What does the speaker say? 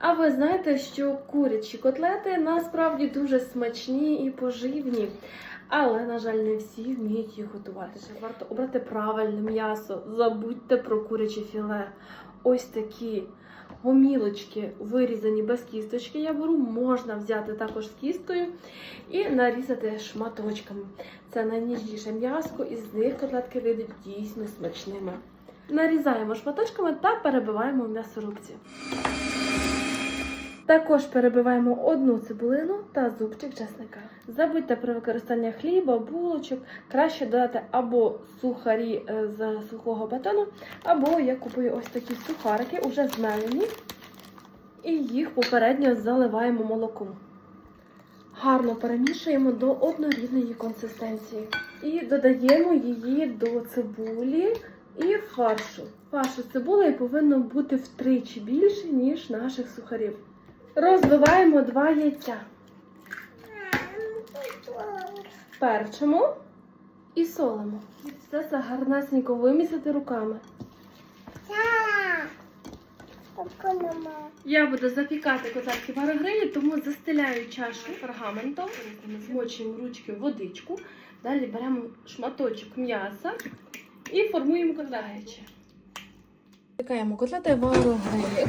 А ви знаєте, що курячі котлети насправді дуже смачні і поживні. Але, на жаль, не всі вміють їх готувати. Ще варто обрати правильне м'ясо. Забудьте про куряче філе. Ось такі гомілочки вирізані без кісточки. Я беру, можна взяти також з кісткою і нарізати шматочками. Це найніжніше м'ясо, і з них котлетки вийдуть дійсно смачними. Нарізаємо шматочками та перебиваємо в м'ясорубці. Також перебиваємо одну цибулину та зубчик чесника. Забудьте про використання хліба, булочок. Краще додати або сухарі е, з сухого батону, або я купую ось такі сухарики, уже змелені, і їх попередньо заливаємо молоком. Гарно перемішуємо до однорідної консистенції. І додаємо її до цибулі і фаршу. Фаршу цибулею повинно бути втричі більше, ніж наших сухарів. Розбиваємо два яйця. Перчимо і солимо. Все це гарнесенько вимісити руками. Я буду запікати котлетки в аерогрилі, тому застеляю чашу пергаментом, змочуємо ручки в водичку. Далі беремо шматочок м'яса і формуємо котлети. Запікаємо котлети в аерогрилі.